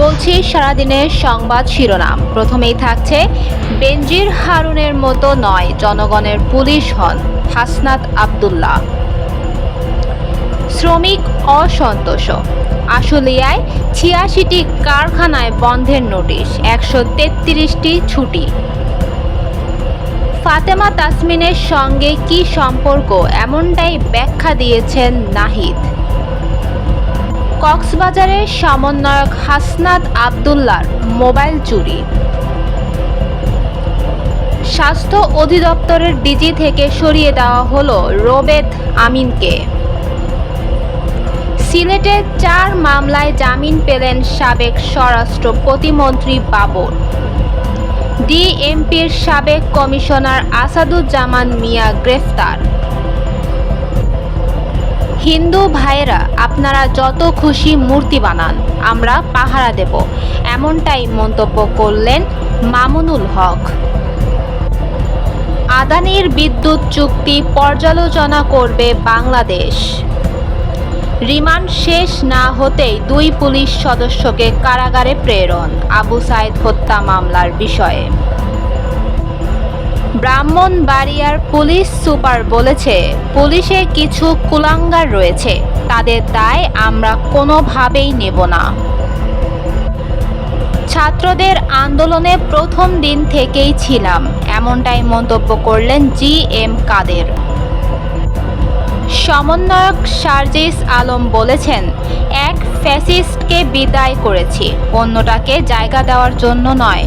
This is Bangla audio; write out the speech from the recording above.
বলছি সারাদিনের সংবাদ শিরোনাম। প্রথমেই থাকছে, বেনজির হারুনের মতো নয়, জনগণের পুলিশ হন হাসনাত আবদুল্লাহ। শ্রমিক অসন্তোষ। আশুলিয়ায় ছিয়াশিটি কারখানায় বন্ধের নোটিশ, একশো তেত্রিশটি ছুটি। ফাতেমা তাসমিনের সঙ্গে কি সম্পর্ক? এমনটাই ব্যাখ্যা দিয়েছেন নাহিদ। কক্সবাজারের সমন্বয়ক হাসনাত আবদুল্লার মোবাইল চুরি। স্বাস্থ্য অধিদপ্তরের ডিজি থেকে সরিয়ে দেওয়া হলো রোবেদ আমিনকে। সিলেটে চার মামলায় জামিন পেলেন সাবেক স্বরাষ্ট্র প্রতিমন্ত্রী বাবর। ডিএমপির সাবেক কমিশনার আসাদুজ্জামান মিয়া গ্রেফতার। হিন্দু ভাইয়েরা, আপনারা যত খুশি মূর্তি বানান, আমরা পাহারা দেব। এমনটাই মন্তব্য করলেন মামুনুল হক। আদানির বিদ্যুৎ চুক্তি পর্যালোচনা করবে বাংলাদেশ। রিমান্ড শেষ না হতেই দুই পুলিশ সদস্যকে কারাগারে প্রেরণ, আবু সাইদ হত্যা মামলার বিষয়ে। ব্রাহ্মণবাড়িয়ার পুলিশ সুপার বলেছে, পুলিশে কিছু কুলাঙ্গার রয়েছে। তাদের দায় আমরা কোনোভাবেই নেব না। ছাত্রদের আন্দোলনে প্রথম দিন থেকেই ছিলাম, এমনটাই মন্তব্য করলেন জি এম কাদের। সমন্বয়ক সার্জিস আলম বলেছেন, এক ফ্যাসিস্টকে বিদায় করেছি, অন্যটাকে জায়গা দেওয়ার জন্য নয়।